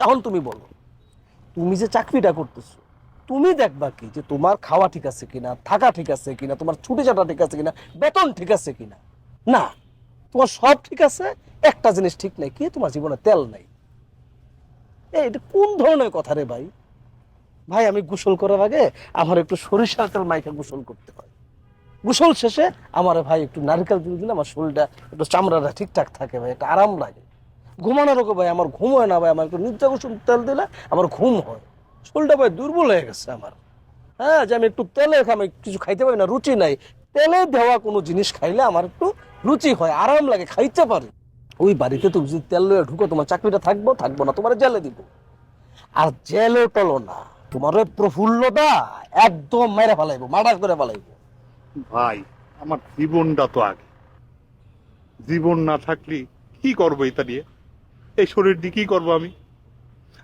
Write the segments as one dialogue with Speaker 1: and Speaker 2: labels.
Speaker 1: এখন তুমি বলো, তুমি যে চাকরিটা করতেছো, তুমি দেখবা কি যে তোমার খাওয়া ঠিক আছে কিনা, থাকা ঠিক আছে কিনা, তোমার ছুটি চাটা ঠিক আছে কিনা, বেতন ঠিক আছে কিনা? না, তোমার সব ঠিক আছে, একটা জিনিস ঠিক নাই, কি তোমার জীবনে তেল নাই? এটা কোন ধরনের কথা রে ভাই? ভাই, আমি গোসল করার আগে আমার একটু সরিষার তেল মাইকে গোসল করতে হয়। গোসল শেষে আমার ভাই একটু নারকেল তেল দিলে আমার শরীরটা একটু চামড়াটা ঠিকঠাক থাকে ভাই, একটা আরাম লাগে। ঘুমানোর ওকে ভাই আমার ঘুম হয় না ভাই, আমার একটু নিত্য গোসল তেল দিলে আমার ঘুম হয়। শরীরটা ভাই দুর্বল হয়ে গেছে আমার। হ্যাঁ যে আমি একটু তেলে আমি কিছু খাইতে পারি না, রুচি নাই। তেলে দেওয়া কোনো জিনিস খাইলে আমার একটু রুচি হয়, আরাম লাগে, খাইতে পারি। ওই বাড়িতে তুমি যদি তেল লয়ে ঢুকো, তোমার চাকরিটা থাকব থাকব না, তোমার জেলে দিব। আর জেলে টলো না, তোমার ওই প্রফুল্লতা একদম মেরে ফেলাইবো, মার্ডার করে ফেলাইবো।
Speaker 2: ভাই, আমার জীবনটা তো আগে। জীবন না থাকলে কি করব এটা দিয়ে এই শরীর দিকেই করব আমি।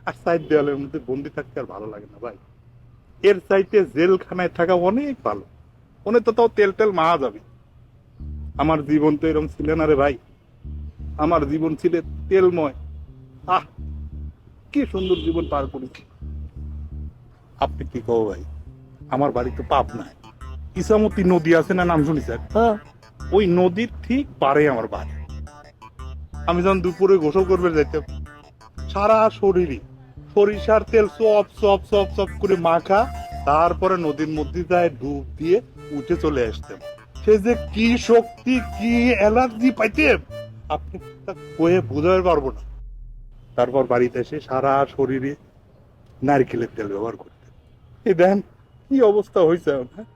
Speaker 2: আর সাইড দেওয়ালের মধ্যে বন্দি থাকতে আর ভালো লাগে না ভাই। এর চাইতে জেলখানায় থাকা অনেক ভালো। অনেক তো তাও তেল তেল মারা যাবে। আমার জীবন তো এরকম ছিল না রে ভাই। আমার জীবন ছিল তেলময়। আহ কি সুন্দর জীবন পার করেছি। আপনি কি কও ভাই? আমার বাড়ি তো পাপ নাই। ইসামতি নদী আছে না নাম শুনি স্যার?
Speaker 1: হ্যাঁ।
Speaker 2: ওই নদীর ঠিক পারে আমার বাড়ি। আমি যখন দুপুরে গোসল করবে যাইতে, সারা শরীরে সরিষার তেল সব সব সব সব করে মাখা, তারপরে নদীর মধ্যে যায় ডুব দিয়ে উঠে চলে আসতাম সে যে কি শক্তি, কি অ্যালার্জি পাইতে, আপনি কয়ে বোঝাতে পারব না। তারপর বাড়িতে এসে সারা শরীরে নারকেলের তেল ব্যবহার করতেন এই দেন, কি অবস্থা হয়েছে হ্যাঁ?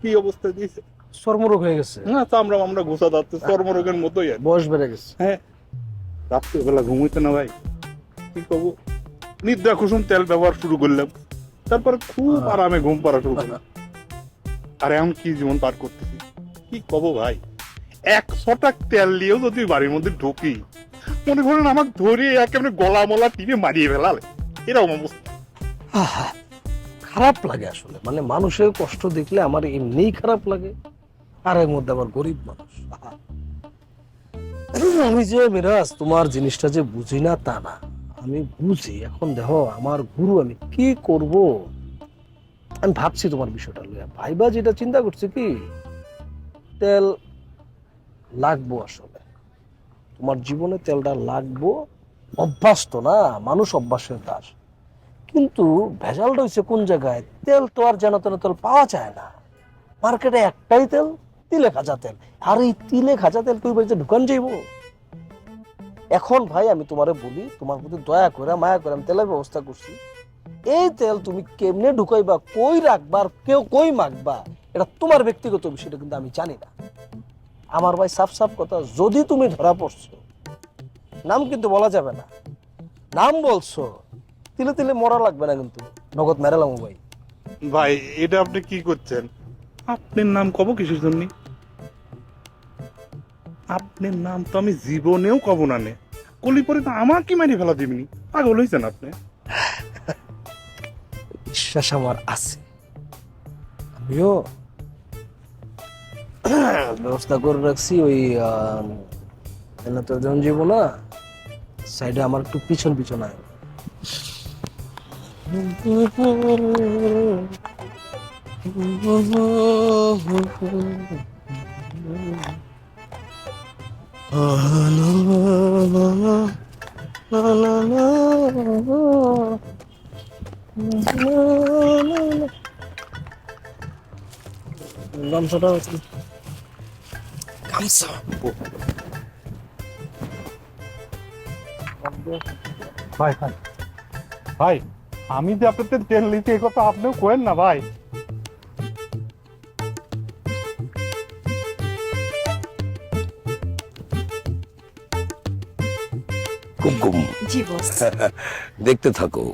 Speaker 2: কি অবস্থা দিয়েছে?
Speaker 1: চর্মরোগ হয়ে গেছে।
Speaker 2: না চামড়া আমরা ঘুষা যাচ্ছে চর্মরোগের মতোই
Speaker 1: বয়স বেড়ে গেছে।
Speaker 2: হ্যাঁ। রাত্রিবেলা ঘুমাইতে না ভাই। কি করব? নিদ্রা কুসুম তেল ব্যবহার শুরু করলাম। তারপরে খুব আরামে ঘুম পাড়া শুরু করলাম। আর এখন কি জীবন পার করতেছি? কি কব ভাই? একশো টাক তেল দিয়েও যদি বাড়ির মধ্যে ঢুকি মনে করেন আমাকে ধরে একেবারে গলা মলা টিপে মারিয়ে ফেলালে। এরকম অবস্থা।
Speaker 1: খারাপ লাগে আসলে। মানে মানুষের কষ্ট দেখলে আমার এমনিই খারাপ লাগে। আর এর মধ্যে আবার গরিব মানুষ। আমি যে মিরাজ, তোমার জিনিসটা যে বুঝি না তা না। আমি বুঝি, এখন দেখো আমার গুরু, আমি কি করব? আমি ভাবছি তোমার বিষয়টা লইয়া। ভাইবা যেটা চিন্তা করছে কি? তেল লাগবো আসলে। তোমার জীবনে তেলটা লাগবো অভ্যাস তো না, মানুষ অভ্যাসের দাস কিন্তু ভেজালটা হচ্ছে কোন জায়গায়? তেল তো আর যেন তেল পাওয়া যায় না। মার্কেটে একটাই তেল তিলে খাজা তেল আর এই তিলে খাজা তেল তুই বলছে, ঢুকান যাইব? এখন ভাই আমি তোমারে বলি, তোমার প্রতি দয়া করে, মায়া করে আমি তেলের ব্যবস্থা করছি। এই তেল তুমি কেমনে ঢুকাইবা, কই রাখবা কেউ কই মাখবা, এটা তোমার ব্যক্তিগত বিষয়টা কিন্তু আমি জানি না। আমার ভাই সাফ সাফ কথা, যদি তুমি ধরা পড়ছো, নাম কিন্তু বলা যাবে না। নাম বলছো, তিলে তিলে মরা লাগবে না কিন্তু। নগদ মেরালাম ভাই।
Speaker 2: ভাই, এটা আপনি কি করছেন? আপনার নাম কব কিসের জন্য? আপনার নাম তো আমি জীবনেও কব না নে। কলি পরে তো আমাকে মারি ফেলা দিবনি। পাগল হয়েছেন আপনি।
Speaker 1: বিশ্বাস আমার আছে। আমিও ব্যবস্থা করে রাখছি ওই তো যখন যাব না? সাইডে আমার একটু পিছন পিছন আয়। গামছাটা গামছা।
Speaker 2: ভাই ভাই ভাই আমি যে আপনাদের তেল নিতে এই কথা আপনিও কোয়েন না ভাই।
Speaker 3: জি বস।
Speaker 4: দেখতে থাকো।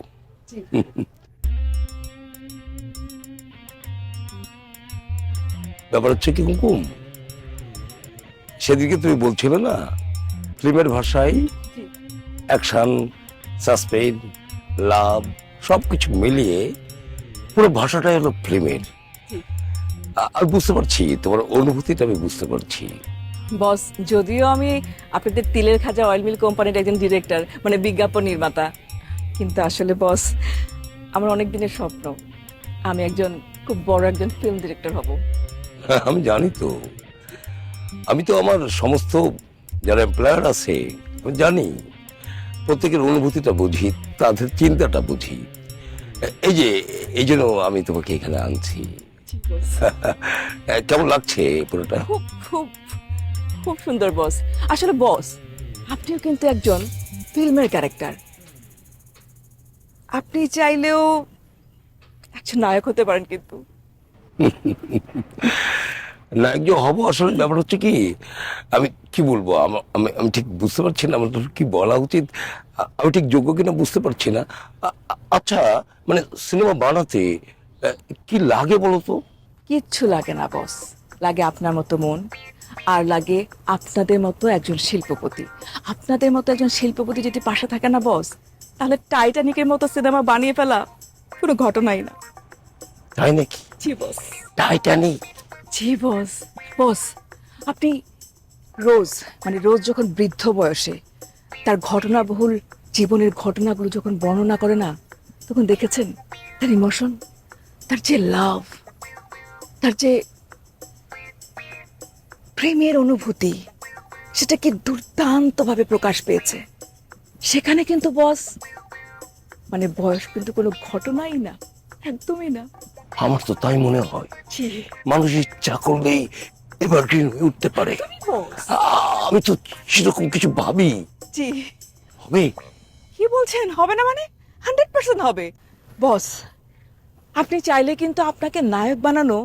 Speaker 4: ব্যাপার হচ্ছে কি কুমকুম সেদিকে তুমি বলছিলে না ফিল্মের ভাষায়। অ্যাকশন সাসপেন্স লাভ সবকিছু মিলিয়ে পুরো ভাষাটাই হলো ফিল্মের। আর বুঝতে পারছি তোমার অনুভূতিটা আমি বুঝতে পারছি।
Speaker 3: বস যদিও আমি আপনাদের তিলের খাজা অয়েল মিল কোম্পানির একজন ডিরেক্টর মানে বিজ্ঞাপন নির্মাতা। কিন্তু আসলে বস আমার অনেক দিনের স্বপ্ন আমি একজন খুব বড় একজন ফিল্ম ডিরেক্টর হব।
Speaker 4: আমি জানি তো। আমি তো আমার সমস্ত যারা এমপ্লয়ার আছে আমি জানি। প্রত্যেকের অনুভূতিটা বুঝি তাদের চিন্তাটা বুঝি। এই যে এই জন্য আমি তোমাকে এখানে আনছি। কেমন লাগছে পুরোটা?
Speaker 3: খুব খুব খুব সুন্দর বস আসলে বস আপনিও কিন্তু একজন ফিল্মের ক্যারেক্টার আপনি চাইলেও একজন নায়ক হতে পারেন কিন্তু।
Speaker 4: না একজন হব আসলে ব্যাপার হচ্ছে কি আমি কি বলব? আমি আমি ঠিক বুঝতে পারছি না আমার কি বলা উচিত? আমি ঠিক যোগ্য কিনা বুঝতে পারছি না। আচ্ছা মানে সিনেমা বানাতে কি লাগে বলো তো?
Speaker 3: কিচ্ছু লাগে না বস লাগে আপনার মতো মন। আর লাগে আপনাদের মতো একজন শিল্পপতি। আপনাদের মতো একজন শিল্পপতি যদি পাশে থাকে না বস তাহলে টাইটানিকের মতো সিনেমা বানিয়ে ফেলা কোনো ঘটনাই না।
Speaker 4: তাই নাকি?
Speaker 3: জি বস।
Speaker 4: টাইটানিক?
Speaker 3: জি বস। বস আপনি রোজ মানে রোজ যখন বৃদ্ধ বয়সে তার ঘটনাবহুল জীবনের ঘটনাগুলো যখন বর্ণনা করে না তখন দেখেছেন তার ইমোশন তার যে লাভ তার যে প্রেমের অনুভূতি সেটা কি দুর্দান্তভাবে প্রকাশ পেয়েছে। সেখানে কিন্তু বস মানে বয়স কিন্তু কোনো ঘটনাই না একদমই না।
Speaker 4: আমার তো তাই মনে হয় মানুষ ইচ্ছা করলেই এভারগ্রিন হয়ে উঠতে পারে। আমি তো সেরকম কিছু ভাবি।
Speaker 3: জি
Speaker 4: হবে?
Speaker 3: কি বলছেন? হবে না মানে? হান্ড্রেড পার্সেন্ট হবে। বস আপনি চাইলে কিন্তু আপনাকে নায়ক বানানো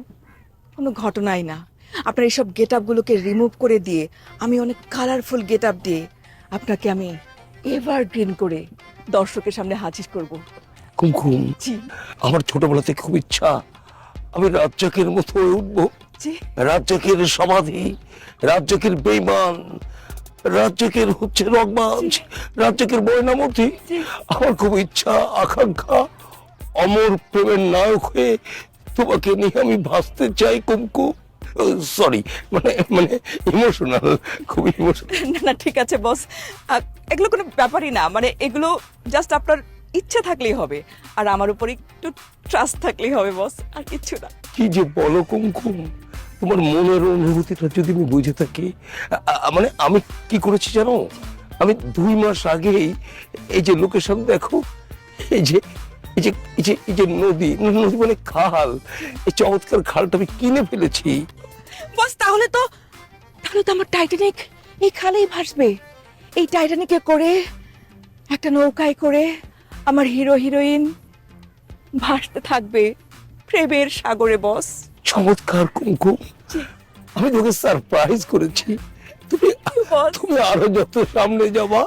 Speaker 3: কোনো ঘটনাই না। আপনার এইসব গেট আপগুলোকে রিমুভ করে দিয়ে আমি অনেক কালারফুল গেট আপ দিয়ে আপনাকে আমি এভারগ্রিন করে দর্শকের সামনে হাজির করব।
Speaker 4: কুমকুম।
Speaker 3: জি।
Speaker 4: আমার ছোটবেলা থেকে খুব ইচ্ছা। আমি রাজ্জাকের মতো হয়ে উঠবো।
Speaker 3: জি।
Speaker 4: রাজ্জাকের সমাধি রাজ্জাকের বেইমান রাজ্জাকের হচ্ছে রগবাজ রাজ্জাকের ময়নামতি।
Speaker 3: জি।
Speaker 4: আমার খুব ইচ্ছা আকাঙ্ক্ষা অমর প্রেমের নায়ক হয়ে তোমাকে নিয়ে আমি ভাসতে চাই কুমকুম। সরি মানে মানে ইমোশনাল খুব ইমোশনাল
Speaker 3: না না ঠিক আছে বস এগুলো কোনো ব্যাপারই না মানে এগুলো জাস্ট আপনার ইচ্ছে থাকলেই হবে আর আমার উপর একটু ট্রাস্ট থাকলেই হবে বস আর কিচ্ছু না।
Speaker 4: কি যে বলো কুমকুম? তোমার মনের অনুভূতিটা যদি আমি বুঝে থাকি মানে আমি কি করেছি জানো? আমি দুই মাস আগেই এই যে লোকেশন দেখো এই যে এই যে এই যে এই যে নদী নদী মানে খাল এই চমৎকার খালটা আমি কিনে ফেলেছি।
Speaker 3: বস তাহলে তো তাহলে তো আমার টাইটানিক এই খালেই ভাসবে। এই টাইটানিকে করে একটা নৌকায় করে আমার হিরো হিরোইন ভাসতে থাকবে প্রেমের সাগরে বস।
Speaker 4: চমৎকার কুমকুম। আমি তোকে সারপ্রাইজ করেছি। তুমি তুমি আরও যত সামনে যাবা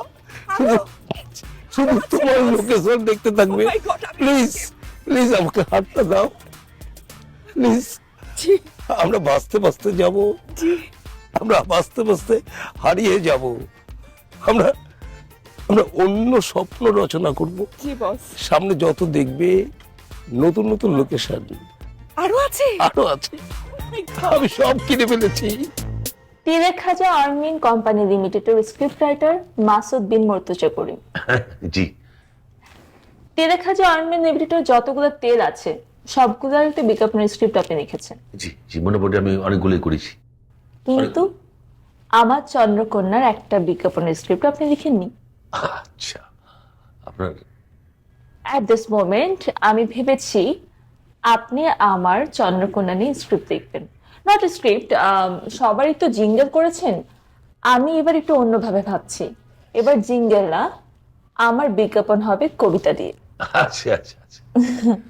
Speaker 4: শুধু- তোমার লোকেশন দেখতে থাকবে।
Speaker 3: Oh God, আমি-
Speaker 4: প্লিজ প্লিজ আমাকে হাতটা দাও। প্লিজ আমরা বাঁচতে বাঁচতে যাব। আমরা বাঁচতে বাঁচতে হারিয়ে যাব। আমরা আমরা অন্য স্বপ্ন রচনা করব। সামনে যত দেখবে নতুন নতুন লোকেশন
Speaker 3: আরও আছে?
Speaker 4: আরও আছে। আমি সব কিনে ফেলেছি।
Speaker 5: তিলেক খাজা আর্মিং কোম্পানি লিমিটেডের স্ক্রিপ্ট রাইটার মাসুদ বিন মর্তুজা করিম
Speaker 6: জি।
Speaker 5: তিলেক খাজা আর্মিং লিমিটেডের যতগুলো তেল আছে সবগুলোর একটা বিজ্ঞাপনের স্ক্রিপ্ট আপনি লিখেছেন।
Speaker 6: জি জি পড়ে আমি অনেকগুলোই করেছি।
Speaker 5: কিন্তু আমার চন্দ্রকন্যার একটা বিজ্ঞাপনের স্ক্রিপ্ট আপনি লিখেননি।
Speaker 6: আচ্ছা আপনার
Speaker 5: অ্যাট দিস মোমেন্ট আমি ভেবেছি আপনি আমার চন্দ্রকন্যা নিয়ে স্ক্রিপ্ট লিখবেন। নট স্ক্রিপ্ট সবারই তো জিঙ্গেল করেছেন। আমি এবার একটু অন্যভাবে ভাবছি। এবার জিঙ্গেল না আমার বিজ্ঞাপন হবে কবিতা দিয়ে।
Speaker 6: আচ্ছা আচ্ছা আচ্ছা।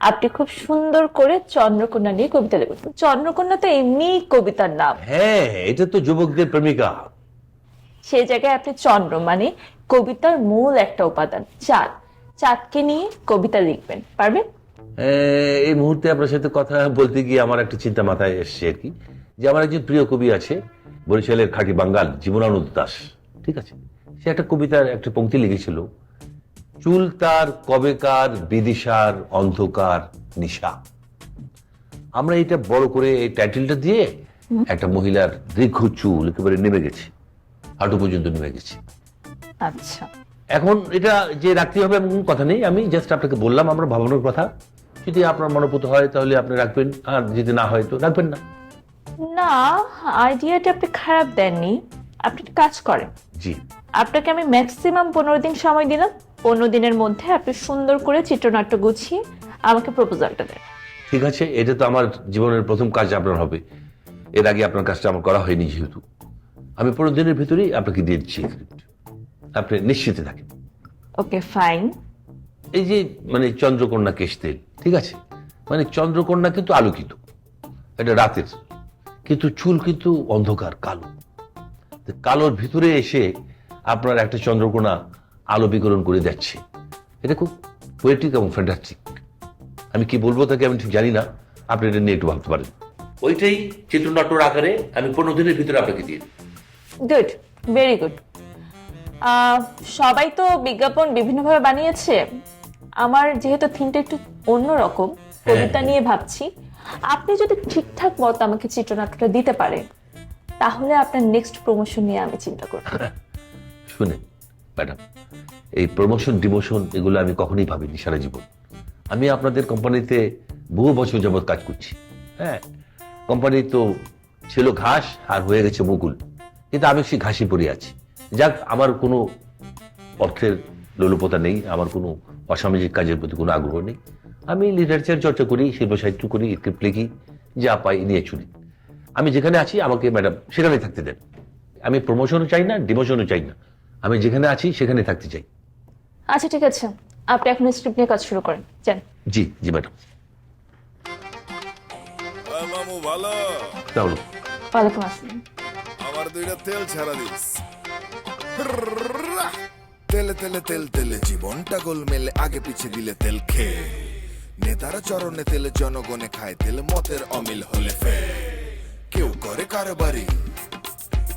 Speaker 5: আপনি খুব সুন্দর করে চন্দ্রকন্যা নিয়ে কবিতা লিখবেন চন্দ্রকন্যা তো এমনি কবিতার নাম।
Speaker 6: হ্যাঁ এটা তো যুবকদের প্রেমিকা।
Speaker 5: সেই জায়গায় আপনি চন্দ্র মানে কবিতার মূল একটা উপাদান চাঁদ। চাঁদকে নিয়ে কবিতা লিখবেন পারবেন?
Speaker 6: এই মুহূর্তে আপনার সাথে কথা বলতে গিয়ে আমার একটা চিন্তা মাথায় এসছে আর কি যে আমার একজন প্রিয় কবি আছে বরিশালের খাঁটি বাঙ্গাল জীবনানন্দ দাস ঠিক আছে? সে একটা কবিতার একটা পংক্তি লিখেছিল চুল তার কবেকার বিদিশার অন্ধকার নিশা। আমরা এটা বড় করে এই টাইটেলটা দিয়ে একটা মহিলার দীর্ঘ চুল একেবারে নেমে গেছে হাঁটু পর্যন্ত নেমে গেছে।
Speaker 5: আচ্ছা।
Speaker 6: এখন এটা যে রাখতে হবে এমন কথা নেই আমি জাস্ট আপনাকে বললাম আমরা ভাবানোর কথা। যদি আপনার মনোপুত হয় তাহলে আপনি রাখবেন। আর যদি না হয় তো রাখবেন না।
Speaker 5: না আইডিয়াটা আপনি খারাপ দেননি। আপনি একটা কাজ করেন।
Speaker 6: জি।
Speaker 5: আপনাকে আমি ম্যাক্সিমাম পনেরো দিন সময় দিলাম। পনেরো দিনের মধ্যে আপনি সুন্দর করে চিত্রনাট্য গুছিয়ে আমাকে প্রপোজালটা দেন।
Speaker 6: ঠিক আছে এটা তো আমার জীবনের প্রথম কাজ আপনার হবে। এর আগে আপনার কাজটা আমার করা হয়নি যেহেতু। আমি পনেরো দিনের ভিতরেই আপনাকে দিয়ে দিচ্ছি আপনি নিশ্চিত থাকেন।
Speaker 5: ওকে ফাইন
Speaker 6: এই যে মানে চন্দ্রকন্যা কেশ তেল ঠিক আছে? মানে চন্দ্রকন্যা কিন্তু আলোকিত। এটা রাতের। কিন্তু চুল কিন্তু অন্ধকার, কালো। কালোর ভিতরে এসে আপনার একটা চন্দ্রকোনা আলো বিকরণ করে যাচ্ছে। এটা খুব পোয়েটিক এবং ফ্যান্টাস্টিক আমি কি বলব তাকে আমি ঠিক জানি না। আপনি এটা নিয়ে একটু ভাবতে পারেন। ওইটাই চিত্রনাট্যর আকারে আমি পনেরো দিনের ভিতরে আপনাকে দিয়ে।
Speaker 5: গুড ভেরি গুড সবাই তো বিজ্ঞাপন বিভিন্নভাবে বানিয়েছে। আমার যেহেতু থিমটা একটু অন্যরকম কবিতা নিয়ে ভাবছি আপনি যদি ঠিকঠাক মতো আমাকে চিত্রনাট্যটা দিতে পারেন তাহলে আপনার নেক্সট প্রমোশন নিয়ে আমি চিন্তা করব।
Speaker 6: শুনেন ম্যাডাম এই প্রমোশন ডিমোশন এগুলো আমি কখনোই ভাবিনি সারা জীবন। আমি আপনাদের কোম্পানিতে বহু বছর যাবৎ কাজ করছি। হ্যাঁ কোম্পানি তো ছিল ঘাস আর হয়ে গেছে মুকুল। কিন্তু আমি সেই ঘাসই পড়ে আছি। যাক আমার কোনো অর্থের লোলুপতা নেই আমার কোনো অসামাজিক কাজের প্রতি কোনো আগ্রহ নেই। আমি লিটারেচার চর্চা করি শিল্প সাহিত্য করি স্ক্রিপ্ট লিখি যা পাই নিয়ে চলি। আমি যেখানে আছি আমাকে ম্যাডাম সেখানে থাকতে দেন। আমি প্রমোশনও চাই না ডিমোশনও চাই না। আমি যেখানে আছি সেখানে থাকতে চাই।
Speaker 5: আচ্ছা ঠিক আছে। আপনি এখন স্ক্রিপ্ট নিয়ে কাজ শুরু করেন। যান।
Speaker 6: জি জি ম্যাডাম
Speaker 7: মামু ভালো?
Speaker 6: তাহলে।
Speaker 5: ওয়ালাইকুম আসসালাম।
Speaker 7: আমার দুইটা তেল ছাড়া দিস। তেলে তেলে, তেল, তেলে। জীবনটা গোলমেলে আগে পিছে দিলে তেল খেয়ে। নেতারা চরণে তেলে, জনগণে খায় তেল, মতের অমিল হলে ফে কেউ করে কারবারি,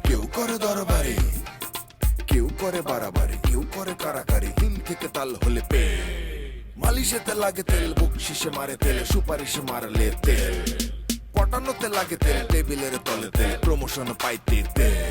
Speaker 7: কেউ করে দরবারি। কেউ করে বাড়াবাড়ি, কেউ করে কারাকারি হিল থেকে তাল হলে পে। মালিশেতে লাগে তেল বকশিসে মারে তেল, সুপারিশে মারলে তেল। পটানোতে লাগে তেল, টেবিলের তলে তেল, প্রমোশন পাইতে তেল।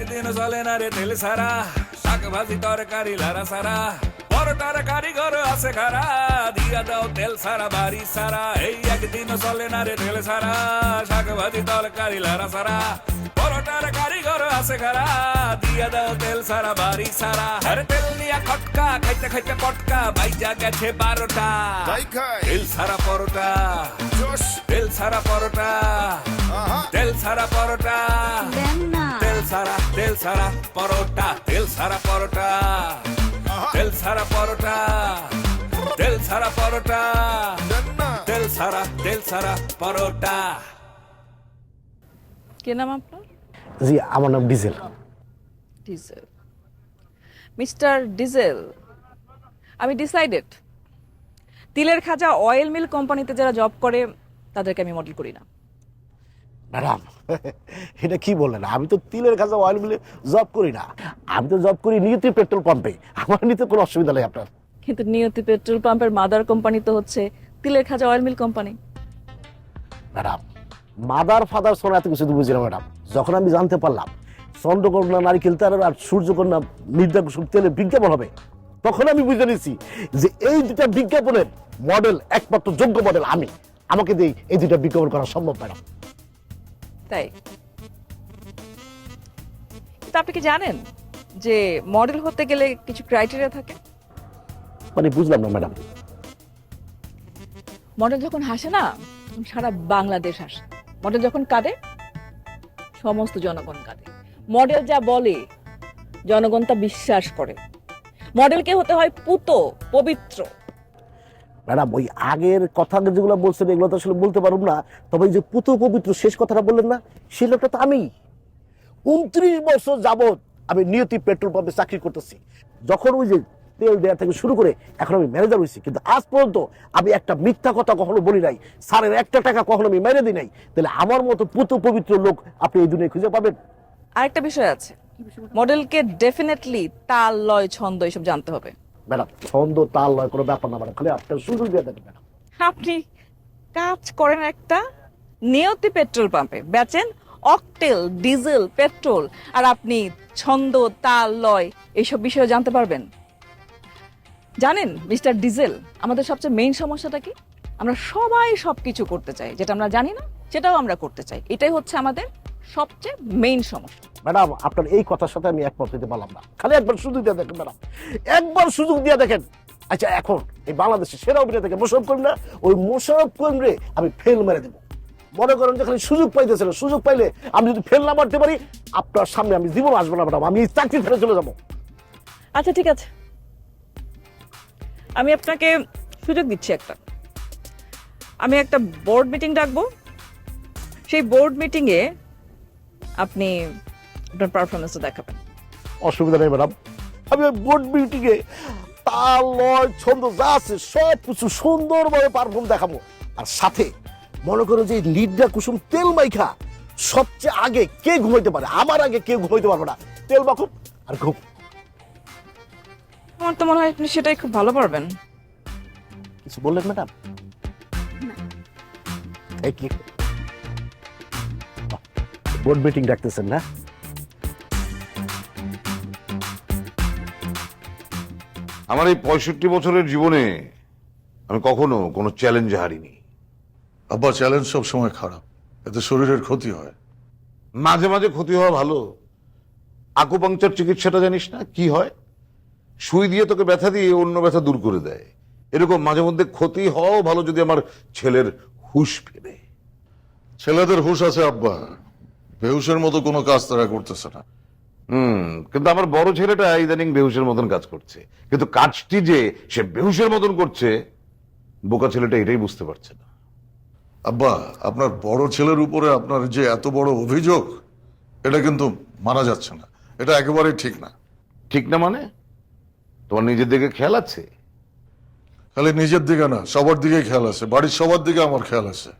Speaker 8: একদিন চলে না রে তেল সারা শাক ভাজি তরকারি লারা সারা পরোটার কারিগর আছে খারা। দিয়া দাও তেল সারা বাড়ি সারা এই একদিন চলে না রে তেল সারা শাক ভাজি তরকারি লারা সারা পরোটার কারিগর আছে খারা। দিয়া দাও তেল সারা বাড়ি সারা। আরে তেল নিয়া খটকা খাইতে খাইতে পটকা বাইজা গেছে বারোটা। তেল সারা পরোটা। তেল সারা পরোটা। তেল সারা পরোটা। তেল সারা তেল সারা পরোটা। তেল সারা পরোটা। তেল সারা পরোটা। তেল সারা পরোটা। তেল সারা তেল সারা পরোটা।
Speaker 3: কে নাম আপনার?
Speaker 1: জি আমার নাম ডিজেল।
Speaker 3: ডিজেল। মিস্টার ডিজেল আমি ডিসাইডেড। তিলের খাজা অয়েল মিল কোম্পানিতে যারা জব করে তাদেরকে আমি মডেল করি না।
Speaker 9: ম্যাডাম এটা কি বললেন? আমি তো তিলের কাছে অয়েল মিলে জব করি না। আমি তো জব করি নিয়তি পেট্রোল পাম্পে। আমার নিতে কোনো অসুবিধা নেই আপনার।
Speaker 3: কিন্তু নিয়তি পেট্রোল পাম্পের মাদার কোম্পানি তো হচ্ছে তিলের খাজা oil mill company.
Speaker 9: Madam mother father সোনা এত কিছু তো বুঝি না ম্যাডাম। যখন আমি জানতে পারলাম চন্দ্রকন্যা নারিকেল তেল আর সূর্যকন্যা নির্দা কুসুম তেলের বিজ্ঞাপন হবে তখন আমি বুঝে নিয়েছি যে এই দুটা বিজ্ঞাপনের মডেল একমাত্র যোগ্য মডেল আমি। আমাকে দিয়ে এই দুটা বিজ্ঞাপন করা সম্ভব ম্যাডাম
Speaker 3: তাই? কিন্তু আপনি কি জানেন যে মডেল হতে গেলে কিছু ক্রাইটেরিয়া থাকে?
Speaker 9: মানে বুঝলাম না ম্যাডাম
Speaker 3: মডেল যখন হাসে না সারা বাংলাদেশ হাসে। মডেল যখন কাঁদে সমস্ত জনগণ কাঁদে। মডেল যা বলে, জনগণ তা বিশ্বাস করে। মডেলকে হতে হয় পুতো, পবিত্র।
Speaker 9: ম্যাডাম, ওই আগের কথা যেগুলো বলছেন, এগুলো তো আসলে বলতে পারব না। তবে এই যে পুত, পবিত্র, শেষ কথাটা বললেন না সে লোকটা তো আমি। উনত্রিশ বছর যাবৎ আমি নিয়তি পেট্রোল পাম্পে চাকরি করতেছি। যখন ওই যে তেল দেওয়া থেকে শুরু করে এখন আমি ম্যানেজার হয়েছি। কিন্তু আজ পর্যন্ত আমি একটা মিথ্যা কথা কখনো বলি নাই। স্যারের একটা টাকা কখনো আমি মেরে দিই নাই। তাহলে আমার মতো পুত পবিত্র লোক আপনি এই দুনিয়ায় খুঁজে পাবেন?
Speaker 3: আরেকটা বিষয় আছে। মডেলকে ডেফিনেটলি তাল লয় ছন্দ এসব জানতে হবে।
Speaker 9: ম্যাডাম ছন্দ তাল নয় কোনো ব্যাপার না ম্যাডাম। খালি আপনার সুযোগ দিয়ে দেন ম্যাডাম।
Speaker 3: আপনি কাজ করেন একটা নিয়তি পেট্রোল পাম্পে। বেচেন অকটেল ডিজেল পেট্রোল। আর আপনি ছন্দ তাল লয় এইসব বিষয়ে জানতে পারবেন। জানেন মিস্টার ডিজেল আমাদের সবচেয়ে মেইন সমস্যাটা কি? আমরা সবাই সবকিছু করতে চাই যেটা আমরা জানি না সেটাও আমরা করতে চাই। এটাই হচ্ছে আমাদের সবচেয়ে মেইন সমস্যা।
Speaker 9: ম্যাডাম আপনার এই কথার সাথে আমি একমত হতে পারলাম না। খালি একবার সুযোগ দিয়ে দেখেন ম্যাডাম। একবার সুযোগ দিয়ে দেখেন। আচ্ছা এখন এই বাংলাদেশের সেরা অভিনেতাকে মোশারফ করিম না ওই মোশারফ করিম রে আমি ফেল মেরে দেবো। মনে করেন যে খালি সুযোগ পাইতেছে না সুযোগ পাইলে আমি যদি ফেল না মারতে পারি আপনার সামনে আমি জীবন আসব না ম্যাডাম। আমি চাকরি ফেলে চলে যাব।
Speaker 3: আচ্ছা ঠিক আছে। আমি আপনাকে সুযোগ দিচ্ছি একটা। আমি একটা বোর্ড মিটিং ডাকবো। সেই বোর্ড মিটিংয়ে আপনি আপনার পারফরমেন্সটা দেখাবেন।
Speaker 9: অসুবিধা নেই ম্যাডাম আমি বোর্ড মিটিংয়ে তাল লয় ছন্দ যা আছে সব কিছু সুন্দরভাবে পারফর্ম দেখাবো। আর সাথে মনে করো যে লিডা কুসুম তেল মাইখা, সবচেয়ে আগে কে ঘুমাইতে পারে? আমার আগে কে ঘুমাইতে পারবে না? তেল মাখুন আর ঘুম।
Speaker 3: আমার তো মনে হয় আপনি সেটাই খুব ভালো পারবেন।
Speaker 9: কিছু বললেন ম্যাডাম? ইউ বোর্ড মিটিং ডাকতেছেন না?
Speaker 10: আমার এই পঁয়ষট্টি বছরের জীবনে আমি কখনো কোনো চ্যালেঞ্জ হারিনি।
Speaker 11: আব্বা চ্যালেঞ্জ সব সময় খারাপ। এতে শরীরের ক্ষতি হয়।
Speaker 10: মাঝে মাঝে ক্ষতি হওয়া ভালো। আকুপাংচার চিকিৎসাটা জানিস না? কি হয়? সুই দিয়ে তোকে ব্যথা দিয়ে অন্য ব্যথা দূর করে দেয়। এরকম মাঝে মধ্যে ক্ষতি হওয়াও ভালো যদি আমার ছেলের হুশ ফেরে।
Speaker 11: ছেলেদের হুশ আছে আব্বা। বেহুশের মতো কোনো কাজ তারা করতেছে না।
Speaker 10: হুম কিন্তু আমার বড় ছেলেটা ইদানিং বেহুশের মতন কাজ করছে। কিন্তু কাজটি যে সে বেহুশের মতন করছে বোকা ছেলেটা এটাই বুঝতে পারছে না।
Speaker 11: আব্বা আপনার বড় ছেলের উপরে আপনার যে এত বড় অভিযোগ এটা কিন্তু মানা যাচ্ছে না। এটা একেবারেই ঠিক না।
Speaker 10: ঠিক না মানে? তোমার নিজের দিকে খেয়াল আছে?
Speaker 11: খালি নিজের দিকে না, সবার দিকে খেয়াল আছে। বাড়ির সবার দিকে আমার খেয়াল আছে।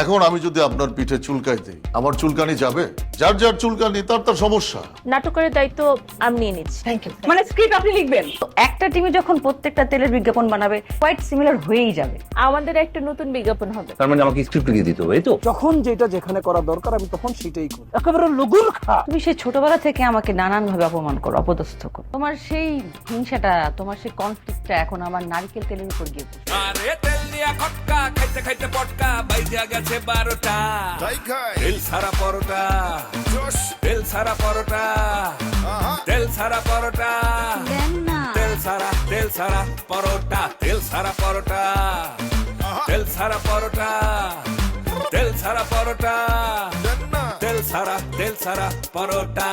Speaker 11: এখন আমি যদি আপনার পিঠে চুলকাই দিই আমার চুলকানি যাবে? যার যার চুলকানি তার তার সমস্যা।
Speaker 5: নাটকের দায়িত্ব আমি নিয়ে নিচ্ছি।
Speaker 3: থ্যাংক ইউ মানে স্ক্রিপ্ট আপনি লিখবেন।
Speaker 12: তো একটা টিমে যখন প্রত্যেকটা তেলের বিজ্ঞাপন বানাবে কোয়াইট সিমিলার হয়েই যাবে।
Speaker 5: আমাদের একটা নতুন বিজ্ঞাপন হবে।
Speaker 4: তার মানে আমাকে স্ক্রিপ্ট লিখে দিতে হবে এই তো?
Speaker 1: যখন যেটা যেখানে করা দরকার আমি তখন সেটাই করি। একেবারে লগুর খা
Speaker 12: তুমি সেই ছোটবেলা থেকে আমাকে নানান ভাবে অপমান করো অপদস্থ করো। তোমার সেই হিংসাটা তোমার সেই কনফ্লিক্টটা এখন আমার নারকেল তেলের উপর গিয়ে পড়ছে।
Speaker 8: আরে তেল দিয়া খটকা খাইতে খাইতে পটকা বাইজা গেছে বারোটা।
Speaker 7: তাই খাই।
Speaker 8: তেল সারা পরোটা। তেল সারা পরোটা।
Speaker 7: আহা।
Speaker 8: তেল সারা পরোটা। তেল সারা তেল সারা পরোটা। তেল সারা পরোটা। তেল সারা পরোটা। তেল সারা পরোটা। তেল সারা তেল সারা পরোটা।